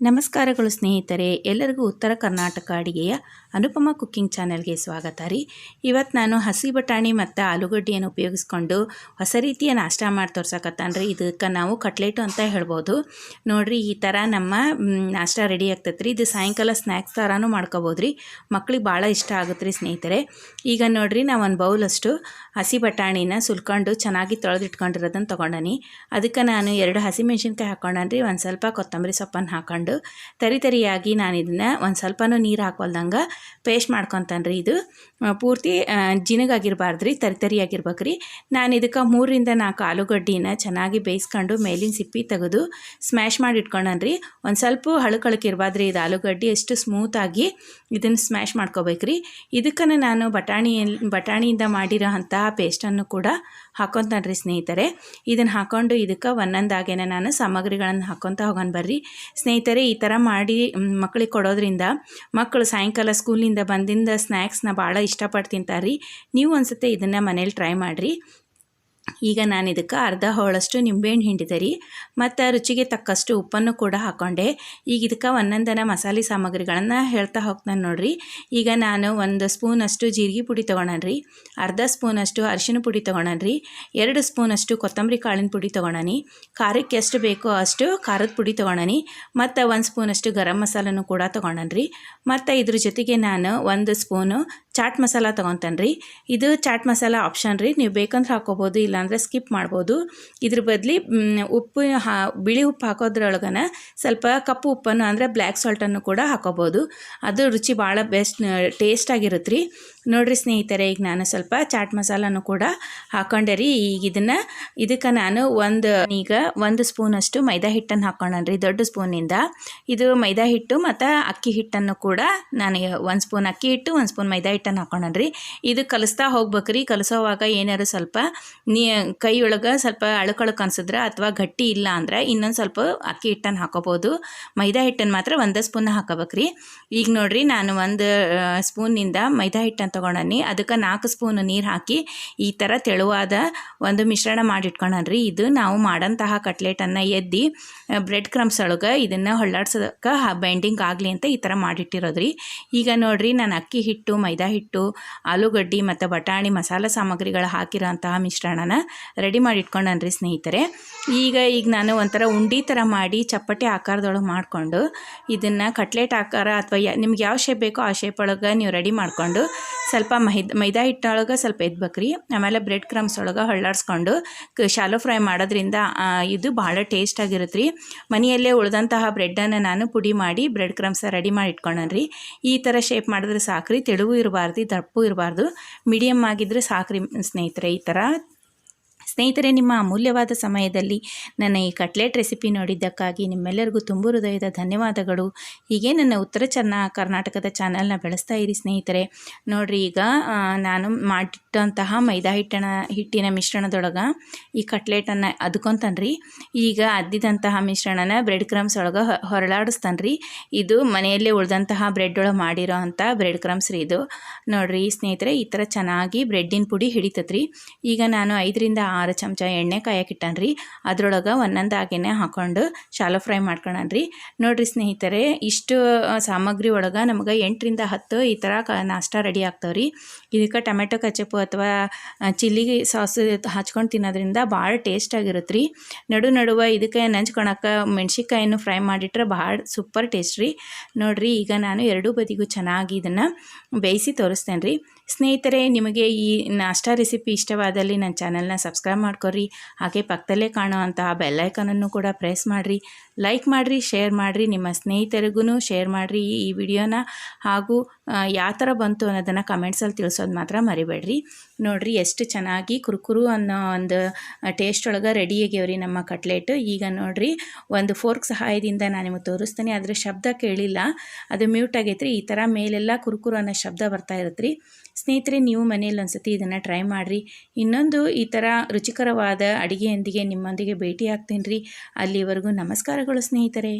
ನಮಸ್ಕಾರಗಳು ಸ್ನೇಹಿತರೆ, ಎಲ್ಲರಿಗೂ ಉತ್ತರ ಕರ್ನಾಟಕ ಅಡಿಗೆಯ ಅನುಪಮ ಕುಕ್ಕಿಂಗ್ ಚಾನೆಲ್ಗೆ ಸ್ವಾಗತ ರೀ. ಇವತ್ತು ನಾನು ಹಸಿ ಬಟಾಣಿ ಮತ್ತು ಆಲೂಗಡ್ಡೆಯನ್ನು ಉಪಯೋಗಿಸ್ಕೊಂಡು ಹೊಸ ರೀತಿಯ ನಾಷ್ಟ ಮಾಡಿ ತೋರ್ಸಕತ್ತಾನ್ರಿ ಇದಕ್ಕೆ ನಾವು ಕಟ್ಲೆಟು ಅಂತ ಹೇಳ್ಬೋದು. ನೋಡಿರಿ, ಈ ಥರ ನಮ್ಮ ನಾಷ್ಟ ರೆಡಿ ಆಗ್ತೈತೆ ರೀ ಇದು ಸಾಯಂಕಾಲ ಸ್ನ್ಯಾಕ್ಸ್ ಥರನೂ ಮಾಡ್ಕೋಬೋದು ರೀ. ಮಕ್ಳಿಗೆ ಭಾಳ ಇಷ್ಟ ಆಗುತ್ತೆ ರೀ ಸ್ನೇಹಿತರೆ. ಈಗ ನೋಡಿರಿ ನಾವು ಒಂದು ಬೌಲಷ್ಟು ಹಸಿ ಬಟಾಣಿನ ಸುಲ್ಕೊಂಡು ಚೆನ್ನಾಗಿ ತೊಳೆದಿಟ್ಕೊಂಡಿರೋದನ್ನು ತೊಗೊಂಡನಿ. ಅದಕ್ಕೆ ನಾನು ಎರಡು ಹಸಿಮೆಣ್ಸಿನ್ಕಾಯಿ ಹಾಕೊಂಡನ್ರಿ. ಒಂದು ಸ್ವಲ್ಪ ಕೊತ್ತಂಬರಿ ಸೊಪ್ಪನ್ನು ಹಾಕೊಂಡು ತರಿ ತರಿಯಾಗಿ ನಾನು ಇದನ್ನು ಒಂದು ಸ್ವಲ್ಪನೂ ನೀರು ಹಾಕೊಲ್ದಂಗೆ ಪೇಸ್ಟ್ ಮಾಡ್ಕೊತಾನೆ ರೀ ಇದು ಪೂರ್ತಿ ಜಿನಗಾಗಿರಬಾರ್ದು ರೀ ತರಿ ತರಿಯಾಗಿರ್ಬೇಕು ರೀ ನಾನು ಇದಕ್ಕೆ ಮೂರರಿಂದ ನಾಲ್ಕು ಆಲೂಗಡ್ಡಿನ ಚೆನ್ನಾಗಿ ಬೇಯಿಸ್ಕೊಂಡು ಮೇಲಿನ ಸಿಪ್ಪಿ ತೆಗೆದು ಸ್ಮ್ಯಾಶ್ ಮಾಡಿ ಇಟ್ಕೊಂಡನ್ ರೀ ಒಂದು ಸ್ವಲ್ಪ ಹಳಕಳಕ್ಕೆ ಇರಬಾರ್ದು ರೀ ಇದು ಆಲೂಗಡ್ಡೆ ಎಷ್ಟು ಸ್ಮೂತಾಗಿ ಇದನ್ನು ಸ್ಮ್ಯಾಶ್ ಮಾಡ್ಕೋಬೇಕ್ರಿ. ಇದಕ್ಕನ್ನು ನಾನು ಬಟಾಣಿ ಬಟಾಣಿಯಿಂದ ಮಾಡಿರೋ ಅಂತಹ ಪೇಸ್ಟನ್ನು ಕೂಡ ಹಾಕೊತಾನೆ ರೀ ಸ್ನೇಹಿತರೆ. ಇದನ್ನು ಹಾಕ್ಕೊಂಡು ಇದಕ್ಕೆ ಒಂದೊಂದಾಗೇನೆ ನಾನು ಸಾಮಗ್ರಿಗಳನ್ನು ಹಾಕ್ಕೊತ ಹೋಗೋಣ ಬರ್ರಿ. ಸ್ನೇಹಿತರೆ ಈ ಥರ ಮಾಡಿ ಮಕ್ಕಳಿಗೆ ಕೊಡೋದ್ರಿಂದ ಮಕ್ಕಳು ಸಾಯಂಕಾಲ ಸ್ಕೂಲಿಂದ ಬಂದಿಂದ ಸ್ನ್ಯಾಕ್ಸ್ನ ಭಾಳ ಇಷ್ಟಪಟ್ಟು ತಿಂತಾರೆ ರೀ ನೀವು ಅನ್ಸುತ್ತೆ ಇದನ್ನು ಮನೇಲಿ ಟ್ರೈ ಮಾಡಿರಿ. ಈಗ ನಾನು ಇದಕ್ಕೆ ಅರ್ಧ ಹೋಳಷ್ಟು ನಿಂಬೆಹಣ್ಣು ಹಿಂಡಿದೆ ರೀ. ಮತ್ತು ರುಚಿಗೆ ತಕ್ಕಷ್ಟು ಉಪ್ಪನ್ನು ಕೂಡ ಹಾಕ್ಕೊಂಡೆ ಈಗ ಇದಕ್ಕೆ ಒಂದೊಂದನ ಮಸಾಲೆ ಸಾಮಗ್ರಿಗಳನ್ನು ಹೇಳ್ತಾ ಹೋಗ್ತಾನೆ ನೋಡ್ರಿ. ಈಗ ನಾನು ಒಂದು ಸ್ಪೂನಷ್ಟು ಜೀರಿಗೆ ಪುಡಿ ತೊಗೊಳನ್ರಿ ಅರ್ಧ ಸ್ಪೂನಷ್ಟು ಅರಿಶಿನ ಪುಡಿ ತೊಗೊಳನ್ರಿ ಎರಡು ಸ್ಪೂನಷ್ಟು ಕೊತ್ತಂಬರಿ ಕಾಳಿನ ಪುಡಿ ತೊಗೊಳನಿ ಖಾರಕ್ಕೆ ಎಷ್ಟು ಬೇಕೋ ಅಷ್ಟು ಖಾರದ ಪುಡಿ ತೊಗೊಳನಿ ಮತ್ತು ಒಂದು ಸ್ಪೂನಷ್ಟು ಗರಂ ಮಸಾಲನೂ ಕೂಡ ತೊಗೊಂಡನ್ರಿ ಮತ್ತು ಇದ್ರ ಜೊತೆಗೆ ನಾನು ಒಂದು ಸ್ಪೂನು ಚಾಟ್ ಮಸಾಲ ತೊಗೊತಾನೆ ರೀ. ಇದು ಚಾಟ್ ಮಸಾಲ ಆಪ್ಷನ್ ರೀ. ನೀವು ಬೇಕಂದ್ರೆ ಹಾಕೋಬೋದು, ಇಲ್ಲಾಂದರೆ ಸ್ಕಿಪ್ ಮಾಡ್ಬೋದು. ಇದ್ರ ಬದಲಿ ಉಪ್ಪು, ಹಾ, ಬಿಳಿ ಉಪ್ಪು ಹಾಕೋದ್ರೊಳಗನ ಸ್ವಲ್ಪ ಕಪ್ಪು ಉಪ್ಪನ್ನು ಅಂದರೆ ಬ್ಲ್ಯಾಕ್ ಸಾಲ್ಟನ್ನು ಕೂಡ ಹಾಕೋಬೋದು. ಅದು ರುಚಿ ಭಾಳ ಬೆಸ್ಟ್ ಟೇಸ್ಟ್ ಆಗಿರುತ್ತೆ ರೀ ನೋಡಿರಿ ಸ್ನೇಹಿತರೆ, ಈಗ ನಾನು ಸ್ವಲ್ಪ ಚಾಟ್ ಮಸಾಲನೂ ಕೂಡ ಹಾಕೊಂಡೆ ರೀ. ಈಗ ಇದನ್ನು, ಇದಕ್ಕೆ ನಾನು ಒಂದು, ಈಗ ಒಂದು ಸ್ಪೂನಷ್ಟು ಮೈದಾ ಹಿಟ್ಟನ್ನು ಹಾಕ್ಕೊಂಡ್ರಿ ದೊಡ್ಡ ಸ್ಪೂನಿಂದ ಇದು ಮೈದಾ ಹಿಟ್ಟು ಮತ್ತು ಅಕ್ಕಿ ಹಿಟ್ಟನ್ನು ಕೂಡ ನಾನು, ಒಂದು ಸ್ಪೂನ್ ಅಕ್ಕಿ ಹಿಟ್ಟು, ಒಂದು ಸ್ಪೂನ್ ಮೈದಾ ಹಿಟ್ಟನ್ನು ಹಾಕೊಂಡ್ರಿ ಇದು ಕಲಿಸ್ತಾ ಹೋಗ್ಬೇಕ್ರಿ. ಕಲಿಸೋವಾಗ ಏನಾರು ಸ್ವಲ್ಪ ನೀ ಕೈಯೊಳಗೆ ಸ್ವಲ್ಪ ಅಳಕಳಕ್ ಅನ್ಸಿದ್ರೆ ಅಥವಾ ಗಟ್ಟಿ ಇಲ್ಲ ಅಂದ್ರೆ ಇನ್ನೊಂದು ಸ್ವಲ್ಪ ಅಕ್ಕಿ ಹಿಟ್ಟನ್ನು ಹಾಕೋಬೋದು. ಮೈದಾ ಹಿಟ್ಟನ್ನು ಮಾತ್ರ ಒಂದು ಸ್ಪೂನ್ ಹಾಕೋಬೇಕ್ರಿ. ಈಗ ನೋಡಿರಿ ನಾನು ಒಂದು ಸ್ಪೂನಿಂದ ಮೈದಾ ಹಿಟ್ಟನ್ನು ತೊಗೊಂಡಿ ಅದಕ್ಕೆ ನಾಲ್ಕು ಸ್ಪೂನ್ ನೀರು ಹಾಕಿ ಈ ಥರ ತೆಳುವಾದ ಒಂದು ಮಿಶ್ರಣ ಮಾಡಿಟ್ಕೊಂಡ್ರಿ ಇದು ನಾವು ಮಾಡೋಂತಹ ಕಟ್ಲೆಟನ್ನು ಎದ್ದಿ ಬ್ರೆಡ್ ಕ್ರಮ್ಸ್ ಒಳಗೆ ಇದನ್ನು ಹೊಳ್ಳಾಡ್ಸೋದಕ್ಕೆ ಬೈಂಡಿಂಗ್ ಆಗಲಿ ಅಂತ ಈ ಥರ ಮಾಡಿಟ್ಟಿರೋದ್ರಿ. ಈಗ ನೋಡಿರಿ ನಾನು ಅಕ್ಕಿ ಹಿಟ್ಟು, ಮೈದಾ ಹಿಟ್ಟು, ಆಲೂಗಡ್ಡೆ ಮತ್ತು ಬಟಾಣಿ ಮಸಾಲೆ ಸಾಮಗ್ರಿಗಳು ಹಾಕಿರೋಂತಹ ಮಿಶ್ರಣನ ರೆಡಿ ಮಾಡಿ ಇಟ್ಕೊಂಡನ್ರಿ ಸ್ನೇಹಿತರೆ. ಈಗ ಈಗ ನಾನು ಒಂಥರ ಉಂಡಿ ಥರ ಮಾಡಿ ಚಪ್ಪಟೆ ಆಕಾರದೊಳಗೆ ಮಾಡಿಕೊಂಡು ಇದನ್ನು ಕಟ್ಲೆಟ್ ಆಕಾರ ಅಥವಾ ನಿಮ್ಗೆ ಯಾವ ಶೇಪ್ ಬೇಕೋ ಆ ಶೇಪ್ ಒಳಗೆ ನೀವು ರೆಡಿ ಮಾಡಿಕೊಂಡು ಸ್ವಲ್ಪ ಮೈದ್ ಮೈದಾ ಹಿಟ್ಟೊಳಗೆ ಸ್ವಲ್ಪ ಎದ್ಬೇಕ್ರಿ. ಆಮೇಲೆ ಬ್ರೆಡ್ ಕ್ರಮ್ಸ್ ಒಳಗೆ ಹೊಳ್ಳಾಡ್ಸ್ಕೊಂಡು ಶಾಲೋ ಫ್ರೈ ಮಾಡೋದ್ರಿಂದ ಇದು ಭಾಳ ಟೇಸ್ಟ್ ಆಗಿರುತ್ತೆ ರೀ ಮನೆಯಲ್ಲೇ ಉಳಿದಂತಹ ಬ್ರೆಡ್ಡನ್ನು ನಾನು ಪುಡಿ ಮಾಡಿ ಬ್ರೆಡ್ ಕ್ರಮ್ಸ್ ರೆಡಿ ಮಾಡಿ ಇಟ್ಕೊಂಡನ್ರಿ. ಈ ಥರ ಶೇಪ್ ಮಾಡಿದ್ರೆ ಸಾಕ್ರಿ, ತೆಳುವು ಇರಬಾರ್ದು. ದಪ್ಪು ಇರಬಾರ್ದು. ಮೀಡಿಯಮ್ ಆಗಿದ್ರೆ ಸಾಕ್ರಿ ಸ್ನೇಹಿತರೆ ಈ ಥರ ಸ್ನೇಹಿತರೆ, ನಿಮ್ಮ ಅಮೂಲ್ಯವಾದ ಸಮಯದಲ್ಲಿ ನನ್ನ ಈ ಕಟ್ಲೆಟ್ ರೆಸಿಪಿ ನೋಡಿದ್ದಕ್ಕಾಗಿ ನಿಮ್ಮೆಲ್ಲರಿಗೂ ತುಂಬ ಹೃದಯದ ಧನ್ಯವಾದಗಳು. ಹೀಗೆ ನನ್ನ ಉತ್ತರ ಚೆನ್ನ ಕರ್ನಾಟಕದ ಚಾನಲ್ನ ಬೆಳೆಸ್ತಾ ಇರಿ ಸ್ನೇಹಿತರೆ. ನೋಡ್ರಿ, ಈಗ ನಾನು ಮಾಡಿಟ್ಟಂತಹ ಮೈದಾ ಹಿಟ್ಟಣ, ಹಿಟ್ಟಿನ ಮಿಶ್ರಣದೊಳಗೆ ಈ ಕಟ್ಲೆಟನ್ನು ಅದ್ಕೊಂತಾನ್ರಿ. ಈಗ ಅದ್ದಿದಂತಹ ಮಿಶ್ರಣನ ಬ್ರೆಡ್ ಕ್ರಮ್ಸ್ ಒಳಗೆ ಹೊರಳಾಡಿಸ್ತಾನ್ರಿ. ಇದು ಮನೆಯಲ್ಲೇ ಉಳಿದಂತಹ ಬ್ರೆಡ್ ಒಳಗೆ ಮಾಡಿರೋ ಅಂಥ ಬ್ರೆಡ್ ಕ್ರಮ್ಸ್ ರೀ ಇದು. ನೋಡ್ರಿ ಸ್ನೇಹಿತರೆ, ಈ ಥರ ಚೆನ್ನಾಗಿ ಬ್ರೆಡ್ಡಿನ ಪುಡಿ ಹಿಡಿತತ್ರಿ. ಈಗ ನಾನು ಐದರಿಂದ ಆರು ಚಮಚ ಎಣ್ಣೆ ಕಾಯಕ್ಕಿಟ್ಟನ್ರಿ. ಅದ್ರೊಳಗೆ ಒಂದೊಂದಾಗೇನೆ ಹಾಕೊಂಡು ಶಾಲೋ ಫ್ರೈ ಮಾಡ್ಕೊಳನ್ರಿ. ನೋಡಿರಿ ಸ್ನೇಹಿತರೆ, ಇಷ್ಟು ಸಾಮಗ್ರಿ ಒಳಗೆ ನಮಗೆ ಎಂಟರಿಂದ ಹತ್ತು ಈ ಥರ ಕ, ನಾಷ್ಟ ರೆಡಿ ಆಗ್ತಾವ್ರಿ. ಇದಕ್ಕೆ ಟೊಮೆಟೊ, ಕಚಪು ಅಥವಾ ಚಿಲ್ಲಿ ಸಾಸ್ ಹಚ್ಕೊಂಡು ತಿನ್ನೋದ್ರಿಂದ ಭಾಳ ಟೇಸ್ಟ್ ಆಗಿರುತ್ತೆ ರೀ ನಡು ನಡುವೆ ಇದಕ್ಕೆ ನಂಚ್ಕೊಳಕ್ಕೆ ಮೆಣ್ಸಿನ್ಕಾಯನ್ನು ಫ್ರೈ ಮಾಡಿಟ್ರೆ ಭಾಳ ಸೂಪರ್ ಟೇಸ್ಟ್ ರೀ ನೋಡಿರಿ, ಈಗ ನಾನು ಎರಡೂ ಬದಿಗೂ ಚೆನ್ನಾಗಿ ಇದನ್ನು ಬೇಯಿಸಿ ತೋರಿಸ್ತೇನೆ ರೀ ಸ್ನೇಹಿತರೆ, ನಿಮಗೆ ಈ ನಾಷ್ಟ ರೆಸಿಪಿ ಇಷ್ಟವಾದಲ್ಲಿ ನನ್ನ ಚಾನಲ್ನ ಸಬ್ಸ್ಕ್ರೈಬ್ ಮಾಡ್ಕೊರಿ ಹಾಗೆ ಪಕ್ಕದಲ್ಲೇ ಕಾಣೋ ಅಂತಹ ಬೆಲ್ಲೈಕನನ್ನು ಕೂಡ ಪ್ರೆಸ್ ಮಾಡಿರಿ. ಲೈಕ್ ಮಾಡಿರಿ, ಶೇರ್ ಮಾಡಿರಿ, ನಿಮ್ಮ ಸ್ನೇಹಿತರಿಗೂ ಶೇರ್ ಮಾಡಿರಿ ಈ ವಿಡಿಯೋನ. ಹಾಗೂ ಯಾವ ಥರ ಬಂತು ಅನ್ನೋದನ್ನು ಕಮೆಂಟ್ಸಲ್ಲಿ ತಿಳಿಸೋದು ಮಾತ್ರ ಮರಿಬೇಡ್ರಿ. ನೋಡಿರಿ, ಎಷ್ಟು ಚೆನ್ನಾಗಿ ಕುರುಕುರು ಅನ್ನೋ ಒಂದು ಟೇಸ್ಟ್ ಒಳಗೆ ರೆಡಿ ಆಗ್ಯಾವ್ರಿ ನಮ್ಮ ಕಟ್ಲೆಟ್. ಈಗ ನೋಡಿರಿ, ಒಂದು ಫೋರ್ಕ್ ಸಹಾಯದಿಂದ ನಾನು ನಿಮಗೆ ತೋರಿಸ್ತೀನಿ. ಅದರ ಶಬ್ದ ಕೇಳಿಲ್ಲ. ಅದು ಮ್ಯೂಟ್ ಆಗೈತ್ರಿ. ಈ ಥರ ಮೇಲೆಲ್ಲ ಕುರುಕುರು ಅನ್ನೋ ಶಬ್ದ ಬರ್ತಾ ಇರುತ್ತೆ ರೀ ಸ್ನೇಹಿತರೆ, ನೀವು ಮನೆಯಲ್ಲಿ ಒಂದ್ಸತಿ ಇದನ್ನು ಟ್ರೈ ಮಾಡಿರಿ. ಇನ್ನೊಂದು ಈ ಥರ ರುಚಿಕರವಾದ ಅಡುಗೆಯೊಂದಿಗೆ ನಿಮ್ಮೊಂದಿಗೆ ಭೇಟಿ ಆಗ್ತೀನಿ ರೀ ಅಲ್ಲಿವರೆಗೂ ನಮಸ್ಕಾರಗಳು ಸ್ನೇಹಿತರೆ.